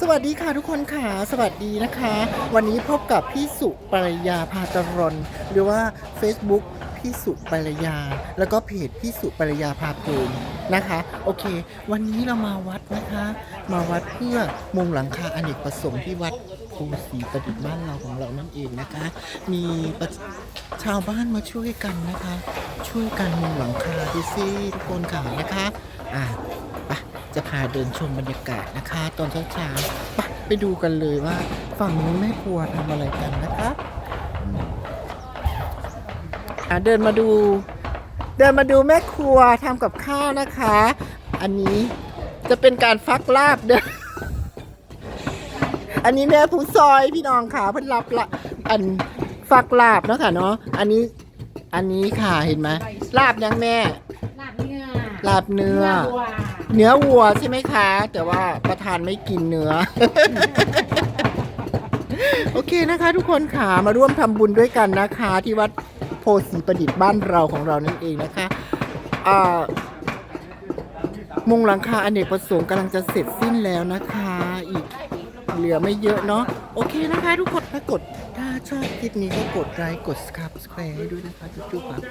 สวัสดีค่ะทุกคนค่ะ สวัสดีนะคะ วันนี้พบกับพี่สุปรยาพาตรนหรือว่า Facebook พี่สุปรยา แล้วก็เพจพี่สุปรยาพาเพลินนะคะ โอเค วันนี้เรามาวัดนะคะ มาวัดเพื่อมุงหลังคาอเนกประสงค์ที่วัดภูศรีประดิษฐ์บ้านเราของเรานั่นเองนะคะ มีชาวบ้านมาช่วยกันนะคะ ช่วยกันมุงหลังคาดูซิทุกคนค่ะนะคะอะไป จะพาเดินชมบรรยากาศนะคะ ตอนเช้าๆไปไปดูกันเลยว่า ฝั่งนู้นแม่ครัวทำอะไรกันนะคะอะเดินมาดู เดินมาดูแม่ครัวทำกับข้าวนะคะ อันนี้จะเป็นการฟักลาบเด้ออันนี้แม่ผู้ซอยพี่น้องค่ะเพิ่นรับละอันฟักลาบเนาะค่ะเนาะอันนี้อันนี้ค่ะเห็นไหมลาบยังแม่ ลาบเนื้อลาบเนื้อวัวเนื้อวัวใช่ไหมคะ แต่ว่าประธานไม่กินเนื้อ โอเคนะคะ ทุกคนค่ะมาร่วมทำบุญด้วยกันนะคะ ที่วัดโพสีประดิษฐ์บ้านเราของเรานั่นเองนะคะอ่ามุงหลังคาอเนกประสงค์กำลังจะเสร็จสิ้นแล้วนะคะ อีกเหลือไม่เยอะเนาะโอเคนะคะ ทุกคนถ้ากดถ้าชอบคลิปนี้ก็กดไลค์กด subscribe ให้ด้วยนะคะจุ๊บๆครับ